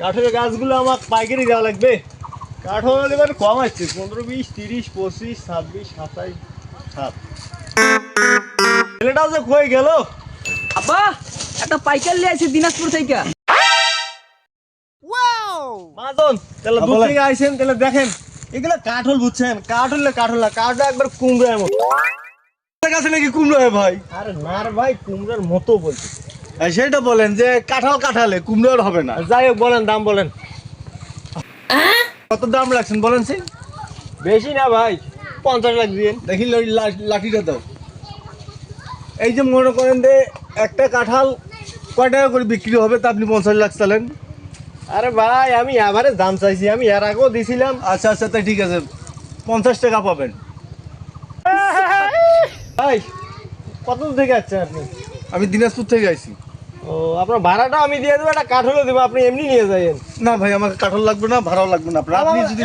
কাঠের গাছগুলো আমার পাইকারি দেওয়া লাগবে। কাঠল এবার কম আসছে পনেরো বিশ তিরিশ পঁচিশ ছাব্বিশ সাতাইশ সাত। ছেলেটাও যে কই গেল? আব্বা একটা পাইকার লিয়ে আছে দিনাজপুর থেকে। মাজন তাহলে দূর থেকে আইসেন তাহলে দেখেন এগুলো কাঠল বুঝছেন কাঠল না কাঠল না কাঠটা একবার কুমড়োর মতো। কাছে নাকি কুমড়ো হয় ভাই? আরে না রে ভাই কুমড়োর মতো বলছি। সেটা বলেন যে কাঁঠাল কাঁঠালে কুমড়ো আর হবে না। যাই হোক বলেন দাম বলেন। কত দাম রাখছেন বলেন সেই? বেশি না ভাই পঞ্চাশ লাখ দিয়ে। দেখি লাঠিটা দাও। এই যে মনে করেন যে একটা কাঁঠাল কয় টাকা করে বিক্রি হবে তা আপনি পঞ্চাশ লাখ চালেন? আরে ভাই আমি এবারে দাম চাইছি আমি এর আগেও দিছিলাম। আচ্ছা আচ্ছা তাই ঠিক আছে। পঞ্চাশ টাকা পাবেন। ভাই কত দূর থেকে যাচ্ছেন আপনি? আমি দিনাজপুর থেকে আইছি ও আপনার ভাড়াটা আমি দিয়ে দেবো একটা কাঠলও দেবো আপনি এমনি নিয়ে যাবেন না ভাই আমাকে কাঠল লাগবে না ভাড়াও লাগবে না আপনি যদি